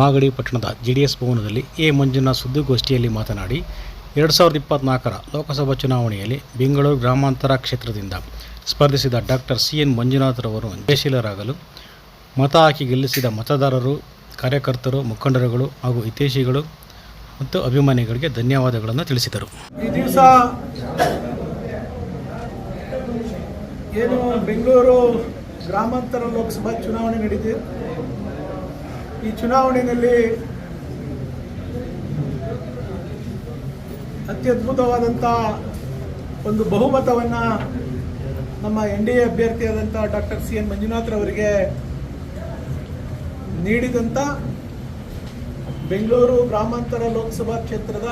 ಮಾಗಡಿ ಪಟ್ಟಣದ J D S ಭವನದಲ್ಲಿ A. Manjunath ಸುದ್ದಿಗೋಷ್ಠಿಯಲ್ಲಿ ಮಾತನಾಡಿ, ಎರಡು ಸಾವಿರದ ಇಪ್ಪತ್ನಾಲ್ಕರ ಲೋಕಸಭಾ ಚುನಾವಣೆಯಲ್ಲಿ ಬೆಂಗಳೂರು ಗ್ರಾಮಾಂತರ ಕ್ಷೇತ್ರದಿಂದ ಸ್ಪರ್ಧಿಸಿದ ಡಾಕ್ಟರ್ ಸಿ ಎನ್ ಮಂಜುನಾಥ್ರವರು ಜಯಶೀಲರಾಗಲು, ಮತ ಹಾಕಿ ಗೆಲ್ಲಿಸಿದ ಮತದಾರರು, ಕಾರ್ಯಕರ್ತರು, ಮುಖಂಡರುಗಳು ಹಾಗೂ ಹಿತೈಷಿಗಳು ಮತ್ತು ಅಭಿಮಾನಿಗಳಿಗೆ ಧನ್ಯವಾದಗಳನ್ನು ತಿಳಿಸಿದರು. ಈ ದಿವಸ ಏನು ಬೆಂಗಳೂರು ಗ್ರಾಮಾಂತರ ಲೋಕಸಭಾ ಚುನಾವಣೆ ನಡೀತಿದೆ. ಈ ಚುನಾವಣೆಯಲ್ಲಿ ಅತ್ಯದ್ಭುತವಾದಂಥ ಒಂದು ಬಹುಮತವನ್ನು ನಮ್ಮ ಎನ್ ಡಿ ಎ ಅಭ್ಯರ್ಥಿಯಾದಂಥ ಡಾಕ್ಟರ್ ಸಿ ಎನ್ ಮಂಜುನಾಥ್ರವರಿಗೆ ನೀಡಿದಂಥ ಬೆಂಗಳೂರು ಗ್ರಾಮಾಂತರ ಲೋಕಸಭಾ ಕ್ಷೇತ್ರದ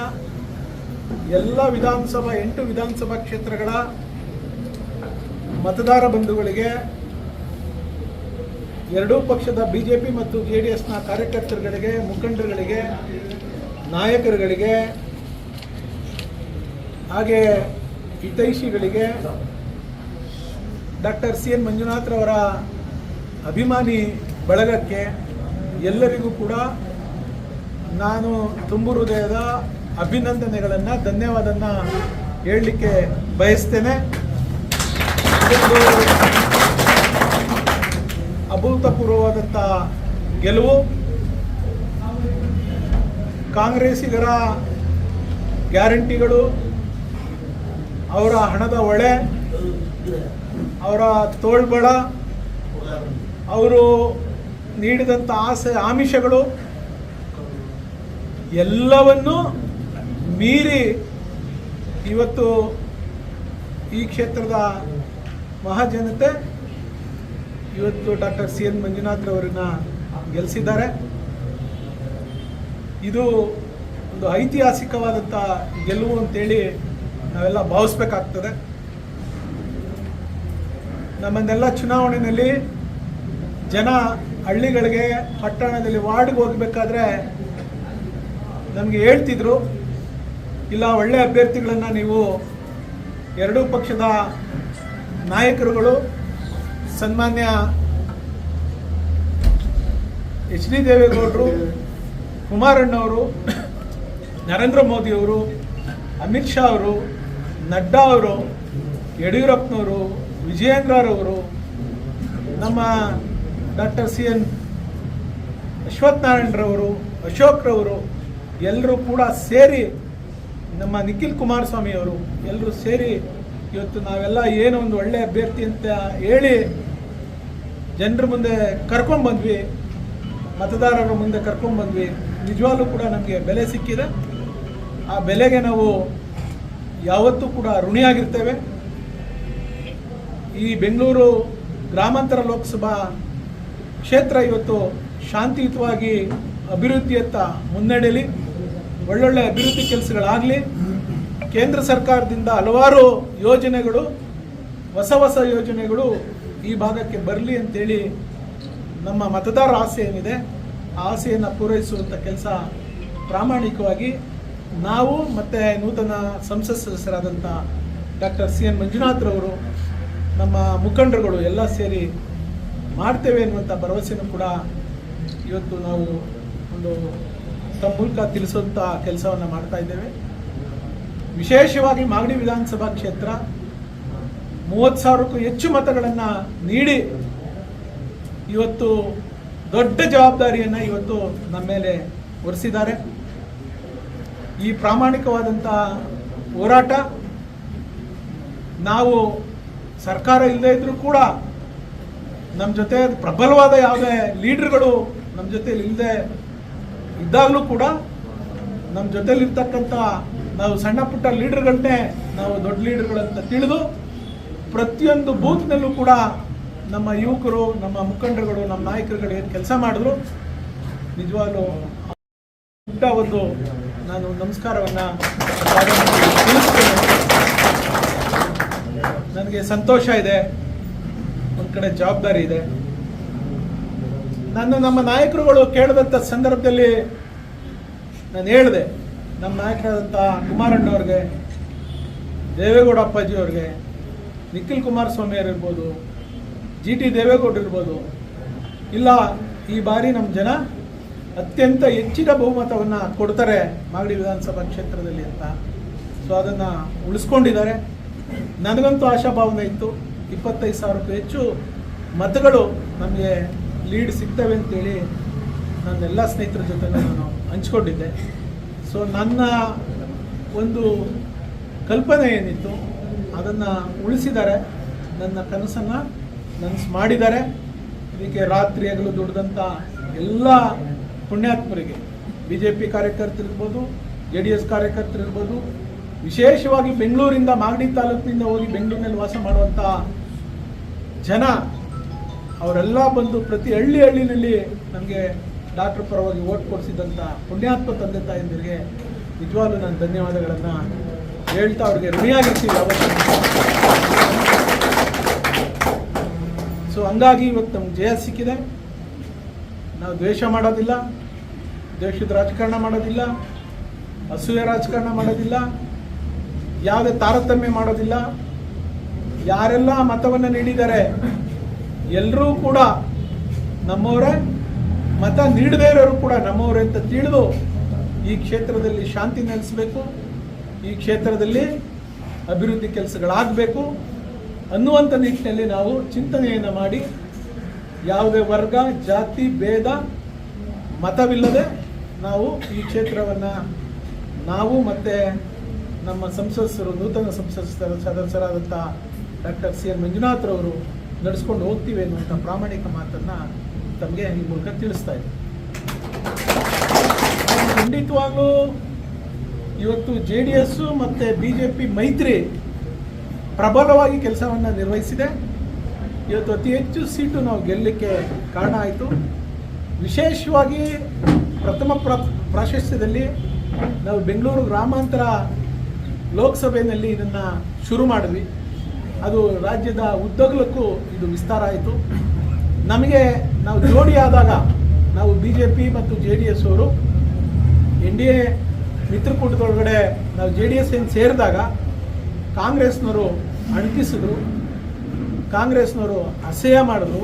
ಎಲ್ಲ ವಿಧಾನಸಭಾ, ಎಂಟು ವಿಧಾನಸಭಾ ಕ್ಷೇತ್ರಗಳ ಮತದಾರ ಬಂಧುಗಳಿಗೆ ಎರಡೂ ಪಕ್ಷದ ಬಿ ಜೆ ಪಿ ಮತ್ತು ಜೆ ಡಿ ಎಸ್ನ ಕಾರ್ಯಕರ್ತರುಗಳಿಗೆ, ಮುಖಂಡರುಗಳಿಗೆ, ನಾಯಕರುಗಳಿಗೆ, ಹಾಗೆ ಹಿತೈಷಿಗಳಿಗೆ ಡಾಕ್ಟರ್ ಸಿ ಎನ್ ಮಂಜುನಾಥ್ರವರ ಅಭಿಮಾನಿ ಬಳಗಕ್ಕೆ ಎಲ್ಲರಿಗೂ ಕೂಡ ನಾನು ತುಂಬು ಹೃದಯದ ಅಭಿನಂದನೆಗಳನ್ನು, ಧನ್ಯವಾದನ್ನು ಹೇಳಲಿಕ್ಕೆ ಬಯಸ್ತೇನೆ. ಅಭೂತಪೂರ್ವವಾದಂಥ ಗೆಲುವು. ಕಾಂಗ್ರೆಸ್ಸಿಗರ ಗ್ಯಾರಂಟಿಗಳು, ಅವರ ಹಣದ ಒಳೆ ಅವರ ತೋಳ್ಬಳ, ಅವರು ನೀಡಿದಂಥ ಆಸೆ, ಆಮಿಷಗಳು, ಎಲ್ಲವನ್ನೂ ಮೀರಿ ಇವತ್ತು ಈ ಕ್ಷೇತ್ರದ ಮಹಾಜನತೆ ಇವತ್ತು ಡಾಕ್ಟರ್ ಸಿ ಎನ್ ಮಂಜುನಾಥ್ರವರನ್ನ ಗೆಲ್ಲಿಸಿದ್ದಾರೆ ಇದು ಒಂದು ಐತಿಹಾಸಿಕವಾದಂಥ ಗೆಲುವು ಅಂತೇಳಿ ನಾವೆಲ್ಲ ಭಾವಿಸ್ಬೇಕಾಗ್ತದೆ. ನಮ್ಮನ್ನೆಲ್ಲ ಚುನಾವಣೆಯಲ್ಲಿ ಜನ ಹಳ್ಳಿಗಳಿಗೆ, ಪಟ್ಟಣದಲ್ಲಿ ವಾರ್ಡ್ಗೆ ಹೋಗ್ಬೇಕಾದ್ರೆ ನಮಗೆ ಹೇಳ್ತಿದ್ರು, ಇಲ್ಲ, ಒಳ್ಳೆ ಅಭ್ಯರ್ಥಿಗಳನ್ನು ನೀವು ಎರಡೂ ಪಕ್ಷದ ನಾಯಕರುಗಳು ಸನ್ಮಾನ್ಯ ಎಚ್ ಡಿ ದೇವೇಗೌಡರು, ಕುಮಾರಣ್ಣವರು, ನರೇಂದ್ರ ಮೋದಿಯವರು ಅಮಿತ್ ಶಾ ಅವರು, ನಡ್ಡಾ ಅವರು, ಯಡಿಯೂರಪ್ಪನವರು, ವಿಜಯೇಂದ್ರರವರು, ನಮ್ಮ ಡಾಕ್ಟರ್ ಸಿ ಎನ್ ಅಶ್ವತ್ಥನಾರಾಯಣರವರು, ಅಶೋಕ್ರವರು ಎಲ್ಲರೂ ಕೂಡ ಸೇರಿ ನಮ್ಮ ನಿಖಿಲ್ ಕುಮಾರಸ್ವಾಮಿಯವರು ಎಲ್ಲರೂ ಸೇರಿ ಇವತ್ತು ನಾವೆಲ್ಲ ಏನೋ ಒಂದು ಒಳ್ಳೆಯ ಅಭ್ಯರ್ಥಿ ಅಂತ ಹೇಳಿ ಜನರ ಮುಂದೆ ಕರ್ಕೊಂಡ್ಬಂದ್ವಿ ಮತದಾರರ ಮುಂದೆ ಕರ್ಕೊಂಡ್ಬಂದ್ವಿ ನಿಜವಾಗ್ಲೂ ಕೂಡ ನಮಗೆ ಬೆಲೆ ಸಿಕ್ಕಿದೆ. ಆ ಬೆಲೆಗೆ ನಾವು ಯಾವತ್ತೂ ಕೂಡ ಋಣಿಯಾಗಿರ್ತೇವೆ. ಈ ಬೆಂಗಳೂರು ಗ್ರಾಮಾಂತರ ಲೋಕಸಭಾ ಕ್ಷೇತ್ರ ಇವತ್ತು ಶಾಂತಿಯುತವಾಗಿ ಅಭಿವೃದ್ಧಿಯತ್ತ ಮುನ್ನಡೆಯಲಿ ಒಳ್ಳೊಳ್ಳೆ ಅಭಿವೃದ್ಧಿ ಕೆಲಸಗಳಾಗಲಿ, ಕೇಂದ್ರ ಸರ್ಕಾರದಿಂದ ಹಲವಾರು ಯೋಜನೆಗಳು, ಹೊಸ ಹೊಸ ಯೋಜನೆಗಳು ಈ ಭಾಗಕ್ಕೆ ಬರಲಿ ಅಂತೇಳಿ ನಮ್ಮ ಮತದಾರ ಆಸೆ ಏನಿದೆ ಆ ಆಸೆಯನ್ನು ಪೂರೈಸುವಂಥ ಕೆಲಸ ಪ್ರಾಮಾಣಿಕವಾಗಿ ನಾವು ಮತ್ತು ನೂತನ ಸಂಸತ್ ಸದಸ್ಯರಾದಂಥ ಡಾಕ್ಟರ್ ಸಿ ಎನ್ ಮಂಜುನಾಥ್ರವರು ನಮ್ಮ ಮುಖಂಡರುಗಳು ಎಲ್ಲ ಸೇರಿ ಮಾಡ್ತೇವೆ ಅನ್ನುವಂಥ ಭರವಸೆಯನ್ನು ಕೂಡ ಇವತ್ತು ನಾವು ಒಂದು ತಮ್ಮ ಮೂಲಕ ತಿಳಿಸುವಂಥ ಕೆಲಸವನ್ನು ಮಾಡ್ತಾ ಇದ್ದೇವೆ. ವಿಶೇಷವಾಗಿ ಮಾಗಡಿ ವಿಧಾನಸಭಾ ಕ್ಷೇತ್ರ ಮೂವತ್ತು ಸಾವಿರಕ್ಕೂ ಹೆಚ್ಚು ಮತಗಳನ್ನು ನೀಡಿ ಇವತ್ತು ದೊಡ್ಡ ಜವಾಬ್ದಾರಿಯನ್ನು ಇವತ್ತು ನಮ್ಮ ಮೇಲೆ ಹೊರಿಸಿದ್ದಾರೆ ಈ ಪ್ರಾಮಾಣಿಕವಾದಂಥ ಹೋರಾಟ ನಾವು ಸರ್ಕಾರ ಇಲ್ಲದೆ ಇದ್ದರೂ ಕೂಡ ನಮ್ಮ ಜೊತೆ ಪ್ರಬಲವಾದ ಯಾವುದೇ ಲೀಡರ್ಗಳು ನಮ್ಮ ಜೊತೆ ಇಲ್ಲದೆ ಇದ್ದಾಗಲೂ ಕೂಡ ನಮ್ಮ ಜೊತೆಲಿರ್ತಕ್ಕಂಥ ನಾವು ಸಣ್ಣ ಪುಟ್ಟ ಲೀಡರ್ಗಳನ್ನೇ ನಾವು ದೊಡ್ಡ ಲೀಡರ್ಗಳಂತ ತಿಳಿದು ಪ್ರತಿಯೊಂದು ಬೂತ್ನಲ್ಲೂ ಕೂಡ ನಮ್ಮ ಯುವಕರು, ನಮ್ಮ ಮುಖಂಡರುಗಳು, ನಮ್ಮ ನಾಯಕರುಗಳು ಏನು ಕೆಲಸ ಮಾಡಿದ್ರು, ನಿಜವಾಗ್ಲೂ ದೊಡ್ಡ ಒಂದು ನಾನು ನಮಸ್ಕಾರವನ್ನು ನನಗೆ ಸಂತೋಷ ಇದೆ, ಒಂದು ಕಡೆ ಜವಾಬ್ದಾರಿ ಇದೆ. ನಾನು ನಮ್ಮ ನಾಯಕರುಗಳು ಕೇಳಿದಂಥ ಸಂದರ್ಭದಲ್ಲಿ ನಾನು ಹೇಳಿದೆ, ನಮ್ಮ ನಾಯಕರಾದಂಥ ಕುಮಾರಣ್ಣವ್ರಿಗೆ, ದೇವೇಗೌಡ ಅಪ್ಪಾಜಿ ಅವ್ರಿಗೆ ನಿಖಿಲ್ ಕುಮಾರಸ್ವಾಮಿಯರಿರ್ಬೋದು ಜಿ ಟಿ ದೇವೇಗೌಡ ಇರ್ಬೋದು, ಇಲ್ಲ ಈ ಬಾರಿ ನಮ್ಮ ಜನ ಅತ್ಯಂತ ಹೆಚ್ಚಿನ ಬಹುಮತವನ್ನು ಕೊಡ್ತಾರೆ ಮಾಗಡಿ ವಿಧಾನಸಭಾ ಕ್ಷೇತ್ರದಲ್ಲಿ ಅಂತ. ಸೊ ಅದನ್ನು ಉಳಿಸ್ಕೊಂಡಿದ್ದಾರೆ. ನನಗಂತೂ ಆಶಾಭಾವನೆ ಇತ್ತು. ಇಪ್ಪತ್ತೈದು ಸಾವಿರಕ್ಕೂ ಹೆಚ್ಚು ಮತಗಳು ನಮಗೆ ಲೀಡ್ ಸಿಗ್ತವೆ ಅಂತೇಳಿ ನನ್ನೆಲ್ಲ ಸ್ನೇಹಿತರ ಜೊತೆ ನಾನು ಹಂಚ್ಕೊಂಡಿದ್ದೆ. ಸೊ ನನ್ನ ಒಂದು ಕಲ್ಪನೆ ಏನಿತ್ತು ಅದನ್ನು ಉಳಿಸಿದ್ದಾರೆ. ನನ್ನ ಕನಸನ್ನು ನನಸು ಮಾಡಿದ್ದಾರೆ. ಇದಕ್ಕೆ ರಾತ್ರಿ ಹಗಲು ದುಡಿದಂಥ ಎಲ್ಲ ಪುಣ್ಯಾತ್ಮರಿಗೆ ಬಿ ಜೆ ಪಿ ಕಾರ್ಯಕರ್ತರಿರ್ಬೋದು ಜೆ ಡಿ ಎಸ್ ಕಾರ್ಯಕರ್ತರಿರ್ಬೋದು ವಿಶೇಷವಾಗಿ ಬೆಂಗಳೂರಿಂದ ಮಾಗಡಿ ತಾಲೂಕಿನಿಂದ ಹೋಗಿ ಬೆಂಗಳೂರಿನಲ್ಲಿ ವಾಸ ಮಾಡುವಂಥ ಜನ, ಅವರೆಲ್ಲ ಬಂದು ಪ್ರತಿ ಹಳ್ಳಿ ಹಳ್ಳಿನಲ್ಲಿ ನನಗೆ ಡಾಕ್ಟರ್ ಪರವಾಗಿ ಓಟ್ ಕೊಡಿಸಿದಂಥ ಪುಣ್ಯಾತ್ಮ ತಂದೆ ತಾಯಂದಿರಿಗೆ ನಿಜವಾಗ್ಲೂ ನಾನು ಧನ್ಯವಾದಗಳನ್ನು ಹೇಳ್ತಾ ಅವ್ರಿಗೆ ಋಣಿಯಾಗಿರ್ತೀವಿ ಅವತ್ತು ಸೊ ಹಂಗಾಗಿ ಇವತ್ತು ನಮ್ಗೆ ಜಯ ಸಿಕ್ಕಿದೆ. ನಾವು ದ್ವೇಷ ಮಾಡೋದಿಲ್ಲ. ದ್ವೇಷದ ರಾಜಕಾರಣ ಮಾಡೋದಿಲ್ಲ. ಅಸೂಯ ರಾಜಕಾರಣ ಮಾಡೋದಿಲ್ಲ. ಯಾವುದೇ ತಾರತಮ್ಯ ಮಾಡೋದಿಲ್ಲ. ಯಾರೆಲ್ಲ ಮತವನ್ನು ನೀಡಿದ್ದಾರೆ ಎಲ್ಲರೂ ಕೂಡ ನಮ್ಮವರೇ, ಮತ ನೀಡದೇ ಇರೋರು ಕೂಡ ನಮ್ಮವರೇ ಅಂತ ತಿಳಿದು ಈ ಕ್ಷೇತ್ರದಲ್ಲಿ ಶಾಂತಿ ನೆಲೆಸಬೇಕು. ಈ ಕ್ಷೇತ್ರದಲ್ಲಿ ಅಭಿವೃದ್ಧಿ ಕೆಲಸಗಳಾಗಬೇಕು ಅನ್ನುವಂಥ ನಿಟ್ಟಿನಲ್ಲಿ ನಾವು ಚಿಂತನೆಯನ್ನು ಮಾಡಿ ಯಾವುದೇ ವರ್ಗ, ಜಾತಿ, ಭೇದ, ಮತವಿಲ್ಲದೆ ನಾವು ಈ ಕ್ಷೇತ್ರವನ್ನು ನಾವು ಮತ್ತು ನಮ್ಮ ಸಂಸದರು ನೂತನ ಸಂಸದ ಸದಸ್ಯರಾದಂಥ ಡಾಕ್ಟರ್ ಸಿ ಎನ್ ಮಂಜುನಾಥ್ರವರು ನಡೆಸ್ಕೊಂಡು ಹೋಗ್ತೀವಿ ಅನ್ನುವಂಥ ಪ್ರಾಮಾಣಿಕ ಮಾತನ್ನು ತಮಗೆ ಈ ಮೂಲಕ ತಿಳಿಸ್ತಾ ಇದ್ದೀನಿ. ಖಂಡಿತವಾಗ್ಲೂ ಇವತ್ತು ಜೆ ಡಿ ಎಸ್ಸು ಮತ್ತು ಬಿ ಜೆ ಪಿ ಮೈತ್ರಿ ಪ್ರಬಲವಾಗಿ ಕೆಲಸವನ್ನು ನಿರ್ವಹಿಸಿದೆ. ಇವತ್ತು ಅತಿ ಹೆಚ್ಚು ಸೀಟು ನಾವು ಗೆಲ್ಲಲಿಕ್ಕೆ ಕಾರಣ ಆಯಿತು. ವಿಶೇಷವಾಗಿ ಪ್ರಥಮ ಪ್ರ, ಪ್ರಾಶಸ್ತ್ಯದಲ್ಲಿ ನಾವು ಬೆಂಗಳೂರು ಗ್ರಾಮಾಂತರ ಲೋಕಸಭೆಯಲ್ಲಿ ಇದನ್ನು ಶುರು ಮಾಡಿದ್ವಿ. ಅದು ರಾಜ್ಯದ ಉದ್ದಗಲಕ್ಕೂ ಇದು ವಿಸ್ತಾರ ಆಯಿತು. ನಮಗೆ ನಾವು ಜೋಡಿ ನಾವು ಬಿ ಜೆ ಪಿ ಮತ್ತು ಜೆ ಡಿ ಎಸ್ ಅವರು ಎನ್ ಡಿ ಎ ಮಿತ್ರಕೂಟದೊಳಗಡೆ ನಾವು ಜೆ ಡಿ ಎಸ್ ಏನು ಸೇರಿದಾಗ ಕಾಂಗ್ರೆಸ್ನವರು ಅಣಕಿಸಿದ್ರು, ಕಾಂಗ್ರೆಸ್ನವರು ಅಸಹ್ಯ ಮಾಡಿದ್ರು.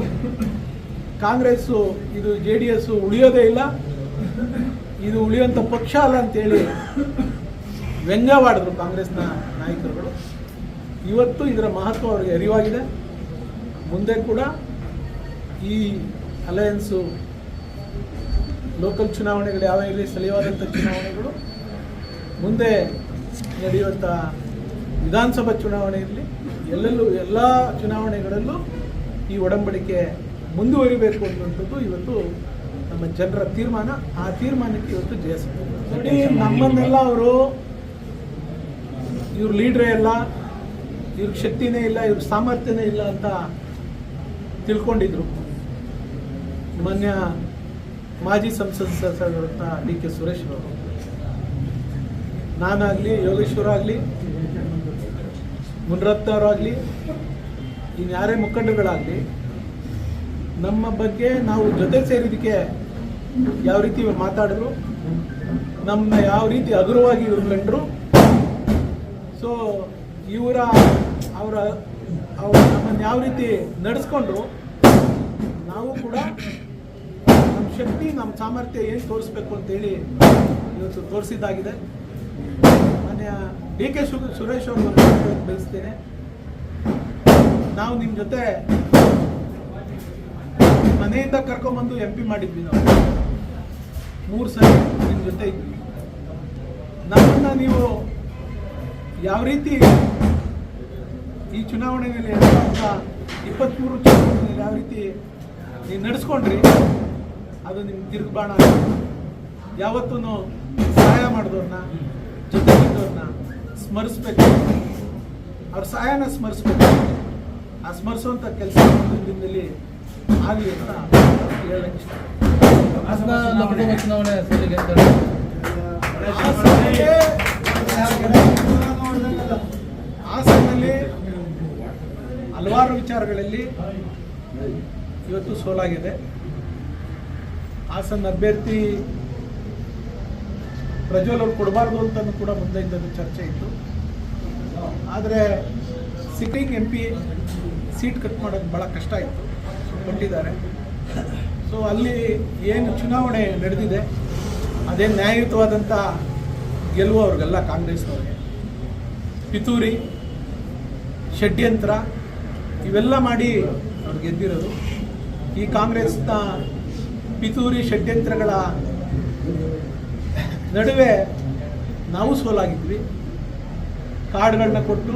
ಕಾಂಗ್ರೆಸ್ಸು ಇದು ಜೆ ಡಿ ಎಸ್ಸು ಉಳಿಯೋದೇ ಇಲ್ಲ. ಇದು ಉಳಿಯುವಂಥ ಪಕ್ಷ ಅಲ್ಲ ಅಂತೇಳಿ ವ್ಯಂಗ್ಯವಾಡಿದ್ರು ಕಾಂಗ್ರೆಸ್ನ ನಾಯಕರುಗಳು. ಇವತ್ತು ಇದರ ಮಹತ್ವ ಅವರಿಗೆ ಅರಿವಾಗಿದೆ. ಮುಂದೆ ಕೂಡ ಈ ಅಲಯನ್ಸು ಲೋಕಲ್ ಚುನಾವಣೆಗಳು ಯಾವ ಇರಲಿ ಸ್ಥಳೀಯವಾದಂಥ ಚುನಾವಣೆಗಳು ಮುಂದೆ ನಡೆಯುವಂಥ ವಿಧಾನಸಭಾ ಚುನಾವಣೆ ಇರಲಿ ಎಲ್ಲೆಲ್ಲೂ ಎಲ್ಲ ಚುನಾವಣೆಗಳಲ್ಲೂ ಈ ಒಡಂಬಡಿಕೆ ಮುಂದುವರಿಬೇಕು ಅನ್ನುವಂಥದ್ದು ಇವತ್ತು ನಮ್ಮ ಜನರ ತೀರ್ಮಾನ. ಆ ತೀರ್ಮಾನಕ್ಕೆ ಇವತ್ತು ಜಯ ನೋಡಿ, ನಮ್ಮನ್ನೆಲ್ಲ ಅವರು ಇವ್ರ ಲೀಡ್ರೇ ಇಲ್ಲ ಇವ್ರ ಶಕ್ತಿನೇ ಇಲ್ಲ ಇವ್ರ ಸಾಮರ್ಥ್ಯನೇ ಇಲ್ಲ ಅಂತ ತಿಳ್ಕೊಂಡಿದ್ರು. ಮಾನ್ಯ ಮಾಜಿ ಸಂಸದ ಸದಸ್ಯರಾದಂಥ ಡಿ ಕೆ ಸುರೇಶ್ ಅವರು. ನಾನಾಗಲಿ, ಯೋಗೇಶ್ವರ ಆಗಲಿ ಮುನರತ್ನವರಾಗಲಿ ಇನ್ನು ಯಾರೇ ಮುಖಂಡರುಗಳಾಗಲಿ ನಮ್ಮ ಬಗ್ಗೆ ನಾವು ಜೊತೆ ಸೇರಿದಕ್ಕೆ ಯಾವ ರೀತಿ ಇವ್ರು ಮಾತಾಡಿದ್ರು ನಮ್ಮ ಯಾವ ರೀತಿ ಹಗುರವಾಗಿ ಇವರು ಕಂಡ್ರು ಸೊ ಇವರ, ಅವರ, ಅವ್ರು ನಮ್ಮನ್ನು ಯಾವ ರೀತಿ ನಡೆಸ್ಕೊಂಡ್ರು, ನಾವು ಕೂಡ ನಮ್ಮ ಶಕ್ತಿ, ನಮ್ಮ ಸಾಮರ್ಥ್ಯ ಏನು ತೋರಿಸ್ಬೇಕು ಅಂತೇಳಿ ಇವತ್ತು ತೋರಿಸಿದ್ದಾಗಿದೆ. ಮಾನ್ಯ ಡಿ ಕೆ ಶು ಸುರೇಶ್ ಅವರು ಬೆಳೆಸ್ತೇನೆ. ನಾವು ನಿಮ್ಮ ಜೊತೆ ಮನೆಯಿಂದ ಕರ್ಕೊಂಬಂದು ಎಂ ಪಿ ಮಾಡಿದ್ವಿ ನಾವು. ಮೂರು ಸಲ ನಿಮ್ಮ ಜೊತೆ ಇದ್ವಿ. ನಮ್ಮನ್ನ ನೀವು ಯಾವ ರೀತಿ ಈ ಚುನಾವಣೆಯಲ್ಲಿ ಎರಡು ಸಾವಿರದ ಇಪ್ಪತ್ತ್ಮೂರು ಚುನಾವಣೆಯಲ್ಲಿ ಯಾವ ರೀತಿ ನೀವು ನಡೆಸ್ಕೊಂಡ್ರಿ, ಅದು ನಿಮ್ಗೆ ತಿರುಗುಬಾಣ ಯಾವತ್ತೂ ಸಹಾಯ ಮಾಡಿದವ್ರನ್ನ ಸ್ಮರಿಸ್ಬೇಕು. ಅವ್ರ ಸಹಾಯನ ಸ್ಮರಿಸ್ಬೇಕು. ಆ ಸ್ಮರಿಸುವಂಥ ಕೆಲಸ ದಿನದಲ್ಲಿ ಆಗಲಿ ಅಂತ ಹೇಳಕ್ಕೆ ಇಷ್ಟ. ಚುನಾವಣೆ ಅಂತ. ಹಾಸನಲ್ಲಿ ಹಲವಾರು ವಿಚಾರಗಳಲ್ಲಿ ಇವತ್ತು ಸೋಲಾಗಿದೆ. ಹಾಸನ ಅಭ್ಯರ್ಥಿ ಪ್ರಜ್ವಲ್ ಅವ್ರು ಕೊಡಬಾರ್ದು ಅಂತಲೂ ಕೂಡ ಮುಂದೆ ಇದ್ದ ಚರ್ಚೆ ಇತ್ತು. ಆದರೆ ಸಿಟ್ಟಿಂಗ್ ಎಂ ಸೀಟ್ ಕಟ್ ಮಾಡೋದು ಭಾಳ ಕಷ್ಟ ಇತ್ತು ಕೊಟ್ಟಿದ್ದಾರೆ. ಸೊ ಅಲ್ಲಿ ಏನು ಚುನಾವಣೆ ನಡೆದಿದೆ, ಅದೇ ನ್ಯಾಯಯುತವಾದಂಥ ಗೆಲುವು ಅವ್ರಿಗೆಲ್ಲ ಕಾಂಗ್ರೆಸ್ನವ್ರಿಗೆ. ಪಿತೂರಿ, ಷಡ್ಯಂತ್ರ ಇವೆಲ್ಲ ಮಾಡಿ ಅವ್ರು ಗೆದ್ದಿರೋದು. ಈ ಕಾಂಗ್ರೆಸ್ನ ಪಿತೂರಿ, ಷಡ್ಯಂತ್ರಗಳ ನಡುವೆ ನಾವು ಸೋಲಾಗಿದ್ವಿ. ಕಾರ್ಡ್ಗಳನ್ನ ಕೊಟ್ಟು,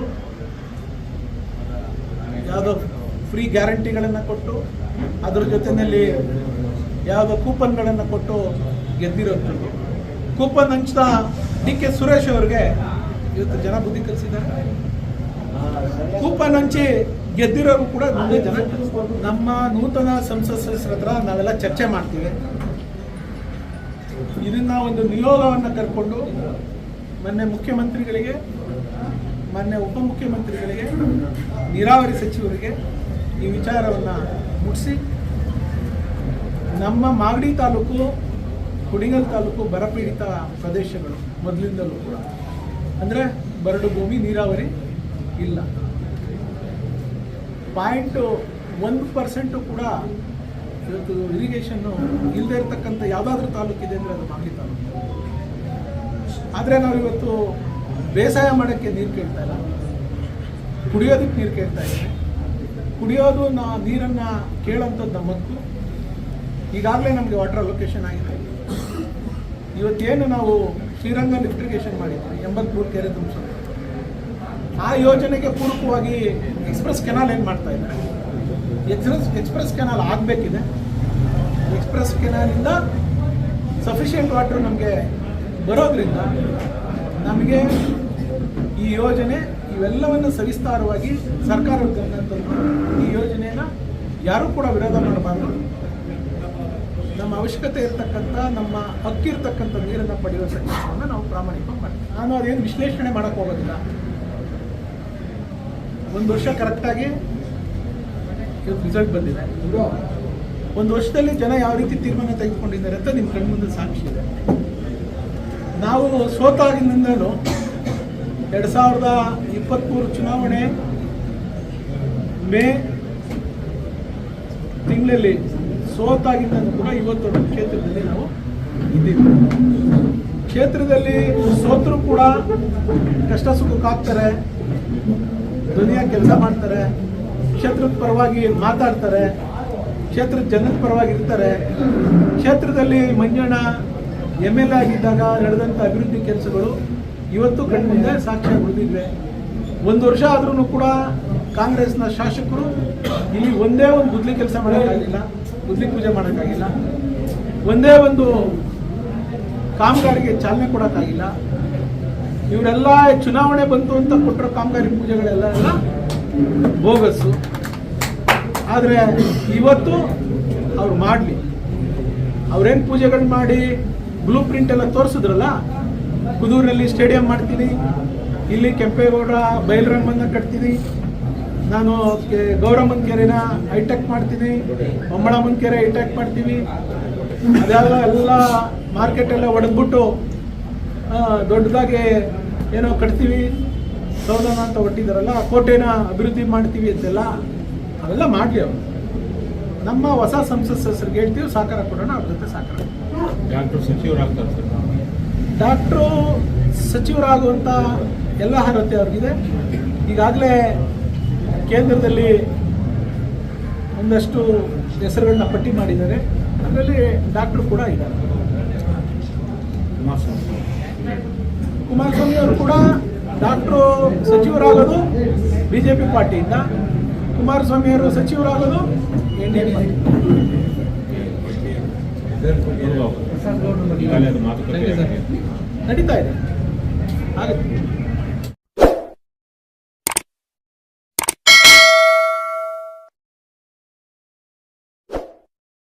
ಯಾವುದೋ ಫ್ರೀ ಗ್ಯಾರಂಟಿಗಳನ್ನು ಕೊಟ್ಟು, ಅದರ ಜೊತೆಯಲ್ಲಿ ಯಾವುದೋ ಕೂಪನ್ಗಳನ್ನು ಕೊಟ್ಟು ಗೆದ್ದಿರೋದು. ಕೂಪನ್ ಹಂಚಿದ ಡಿ ಕೆ ಸುರೇಶ್ ಅವ್ರಿಗೆ ಇವತ್ತು ಜನ ಬುದ್ಧಿ ಕಲಿಸಿದ್ದಾರೆ. ಕೂಪನ್ ಹಂಚಿ ಗೆದ್ದಿರೋರು ಕೂಡ ಜನ. ನಮ್ಮ ನೂತನ ಸಂಸತ್ ಸದಸ್ಯರ ಹತ್ರ ನಾವೆಲ್ಲ ಚರ್ಚೆ ಮಾಡ್ತೀವಿ. ಇದನ್ನ ಒಂದು ನಿಯೋಗವನ್ನು ಕರ್ಕೊಂಡು ಮೊನ್ನೆ ಮುಖ್ಯಮಂತ್ರಿಗಳಿಗೆ, ಮೊನ್ನೆ ಉಪಮುಖ್ಯಮಂತ್ರಿಗಳಿಗೆ, ನೀರಾವರಿ ಸಚಿವರಿಗೆ ಈ ವಿಚಾರವನ್ನು ಮುಟ್ಟಿಸಿ ನಮ್ಮ ಮಾಗಡಿ ತಾಲೂಕು, ಕುಡಿಗಲ್ ತಾಲೂಕು ಬರಪೀಡಿತ ಪ್ರದೇಶಗಳು ಮೊದಲಿಂದಲೂ ಕೂಡ. ಅಂದರೆ ಬರಡು ಭೂಮಿ, ನೀರಾವರಿ ಇಲ್ಲ. ಪಾಯಿಂಟು ಒಂದು ಪರ್ಸೆಂಟು ಕೂಡ ಇವತ್ತು ಇರಿಗೇಷನ್ನು ಇಲ್ಲದೇ ಇರತಕ್ಕಂಥ ಯಾವುದಾದ್ರೂ ತಾಲೂಕಿದೆ ಅಂದರೆ ಅದು ಮಾಗಡಿ ತಾಲೂಕು. ಆದರೆ ನಾವು ಇವತ್ತು ಬೇಸಾಯ ಮಾಡೋಕ್ಕೆ ನೀರು ಕೇಳ್ತಾ ಇಲ್ಲ. ಕುಡಿಯೋದಕ್ಕೆ ನೀರು ಕೇಳ್ತಾ ಇದ್ದೀವಿ ಕುಡಿಯೋದು ನಾ ನೀರನ್ನು ಕೇಳೋಂಥದ್ದು ಹಕ್ಕು ಈಗಾಗಲೇ ನಮಗೆ ವಾಟರ್ ಲೊಕೇಶನ್ ಆಗಿದೆ. ಇವತ್ತೇನು ನಾವು ಶ್ರೀರಂಗ ಲಿಫ್ಟಿಗೇಷನ್ ಮಾಡಿದ್ವಿ, ಎಂಬತ್ಮೂರು ಕೆರೆ ತುಂಬಿಸೋದು ಆ ಯೋಜನೆಗೆ ಪೂರಕವಾಗಿ ಎಕ್ಸ್ಪ್ರೆಸ್ ಕೆನಾಲ್ ಏನು ಮಾಡ್ತಾ ಇದ್ದಾರೆ ಎಕ್ಸ್ಪ್ರೆಸ್ ಎಕ್ಸ್ಪ್ರೆಸ್ ಕೆನಾಲ್ ಆಗಬೇಕಿದೆ. ಎಕ್ಸ್ಪ್ರೆಸ್ ಕೆನಾಲಿಂದ ಸಫಿಷಿಯೆಂಟ್ ವಾಟರ್ ನಮಗೆ ಬರೋದ್ರಿಂದ ನಮಗೆ ಈ ಯೋಜನೆ ಇವೆಲ್ಲವನ್ನು ಸವಿಸ್ತಾರವಾಗಿ ಸರ್ಕಾರ ಈ ಯೋಜನೆಯನ್ನು ಯಾರೂ ಕೂಡ ವಿರೋಧ ಮಾಡಬಾರ್ದು. ನಮ್ಮ ಅವಶ್ಯಕತೆ ಇರತಕ್ಕಂಥ, ನಮ್ಮ ಹಕ್ಕಿರ್ತಕ್ಕಂಥ ನೀರನ್ನು ಪಡೆಯುವ ಸಂಕಲ್ಪವನ್ನು ನಾವು ಪ್ರಾಮಾಣಿಕವಾಗಿ ಮಾಡ್ತೀವಿ. ನಾನು ಅದೇನು ವಿಶ್ಲೇಷಣೆ ಮಾಡೋಕ್ಕೆ ಹೋಗೋದಿಲ್ಲ. ಒಂದು ವರ್ಷ ಕರೆಕ್ಟಾಗಿ ರಿಸಲ್ಟ್ ಬಂದಿದೆ. ಒಂದು ವರ್ಷದಲ್ಲಿ ಜನ ಯಾವ ರೀತಿ ತೀರ್ಮಾನ ತೆಗೆದುಕೊಂಡಿದ್ದಾರೆ ಅಂತ ನಿಮ್ಮ ಕಣ್ಮುಂದೆ ಸಾಕ್ಷಿ ಇದೆ. ನಾವು ಸೋತಾಗಿನಿಂದಲೂ ಎರಡು ಸಾವಿರದ ಇಪ್ಪತ್ತ್ಮೂರು ಚುನಾವಣೆ ಮೇ ತಿಂಗಳಲ್ಲಿ ಸೋತಾಗಿಂದ ಕೂಡ ಇವತ್ತು ಕ್ಷೇತ್ರದಲ್ಲಿ ನಾವು ಇದ್ದೀವಿ. ಕ್ಷೇತ್ರದಲ್ಲಿ ಸೋತರು ಕೂಡ ಕಷ್ಟ ಸುಖಕ್ಕಾಗ್ತಾರೆ ದುನಿಯಾ ಕೆಲಸ ಮಾಡ್ತಾರೆ, ಕ್ಷೇತ್ರದ ಪರವಾಗಿ ಮಾತಾಡ್ತಾರೆ, ಕ್ಷೇತ್ರದ ಜನದ ಪರವಾಗಿ ಇರ್ತಾರೆ. ಕ್ಷೇತ್ರದಲ್ಲಿ ಮಂಜಣ್ಣ ಎಂ ಎಲ್ ಎ ಆಗಿದ್ದಾಗ ನಡೆದಂಥ ಅಭಿವೃದ್ಧಿ ಕೆಲಸಗಳು ಇವತ್ತು ಕಣ್ಮುಂದೆ ಸಾಕ್ಷಿಯಾಗಿ ಉಳಿದಿದ್ವೆ ಒಂದು ವರ್ಷ ಆದ್ರೂ ಕೂಡ ಕಾಂಗ್ರೆಸ್ನ ಶಾಸಕರು ಇಲ್ಲಿ ಒಂದೇ ಒಂದು ಗುದ್ಲಿ ಕೆಲಸ ಮಾಡೋಕ್ಕಾಗಿಲ್ಲ, ಗುದ್ಲಿ ಪೂಜೆ ಮಾಡೋಕ್ಕಾಗಿಲ್ಲ. ಒಂದೇ ಒಂದು ಕಾಮಗಾರಿಗೆ ಚಾಲನೆ ಕೊಡೋಕ್ಕಾಗಿಲ್ಲ. ಇವರೆಲ್ಲ ಚುನಾವಣೆ ಬಂತು ಅಂತ ಕೊಟ್ಟಿರೋ ಕಾಮಗಾರಿ ಪೂಜೆಗಳೆಲ್ಲ ಬೋಗಸ್ಸು. ಆದರೆ ಇವತ್ತು ಅವ್ರು ಮಾಡಲಿ. ಅವ್ರೇನು ಪೂಜೆಗಳು ಮಾಡಿ ಬ್ಲೂ ಪ್ರಿಂಟ್ ಎಲ್ಲ ತೋರಿಸಿದ್ರಲ್ಲ? ಕುದೂರಿನಲ್ಲಿ ಸ್ಟೇಡಿಯಂ ಮಾಡ್ತೀನಿ. ಇಲ್ಲಿ ಕೆಂಪೇಗೌಡ ಬಯಲುರಂಗಮನ್ನ ಕಟ್ತೀನಿ. ನಾನು ಗೌರಮ್ಮನ ಕೆರೆನ ಹೈಟೆಕ್ ಮಾಡ್ತೀನಿ. ಬೊಮ್ಮಳಮ್ಮನ ಕೆರೆ ಹೈಟೆಕ್ ಮಾಡ್ತೀವಿ. ಅದೆಲ್ಲ ಎಲ್ಲ ಮಾರ್ಕೆಟೆಲ್ಲ ಒಡೆದ್ಬಿಟ್ಟು ದೊಡ್ಡದಾಗಿ ಏನೋ ಕಟ್ತೀವಿ. ಸೌದನ ಅಂತ ಹೊಟ್ಟಿದಾರಲ್ಲ ಆ ಕೋಟೆನ ಅಭಿವೃದ್ಧಿ ಮಾಡ್ತೀವಿ ಅಂತೆಲ್ಲ, ಅವೆಲ್ಲ ಮಾಡಲಿ ಅವರು. ನಮ್ಮ ಹೊಸ ಸಂಸತ್ ಸದಸ್ಯರಿಗೆ ಹೇಳ್ತೀವಿ ಸಾಕಾರ ಕೊಡೋಣ, ಅವ್ರ ಜೊತೆ ಸಾಕಾರ ಡಾಕ್ಟರ್ ಸಚಿವರಾಗ್ತಾರೆ ಸರ್. ಡಾಕ್ಟ್ರು ಸಚಿವರಾಗುವಂಥ ಎಲ್ಲ ಅರ್ಹತೆ ಅವ್ರಿಗಿದೆ. ಈಗಾಗಲೇ ಕೇಂದ್ರದಲ್ಲಿ ಒಂದಷ್ಟು ಹೆಸರುಗಳನ್ನ ಪಟ್ಟಿ ಮಾಡಿದ್ದಾರೆ. ಅದರಲ್ಲಿ ಡಾಕ್ಟ್ರು ಕೂಡ ಇದ್ದಾರೆ. ಕುಮಾರಸ್ವಾಮಿ. ಕುಮಾರಸ್ವಾಮಿ ಅವರು ಕೂಡ ಡಾಕ್ಟ್ರು ಸಚಿವರಾಗೋದು ಬಿ ಜೆ ಪಿ ಪಾರ್ಟಿಯಿಂದ ಕುಮಾರಸ್ವಾಮಿ ಅವರು ಸಚಿವರಾಗೋದು ಎನ್ ಡಿ ಎ ಪಾರ್ಟಿ. ನಡೀತಾ ಇದೆ. ಆಗುತ್ತೆ.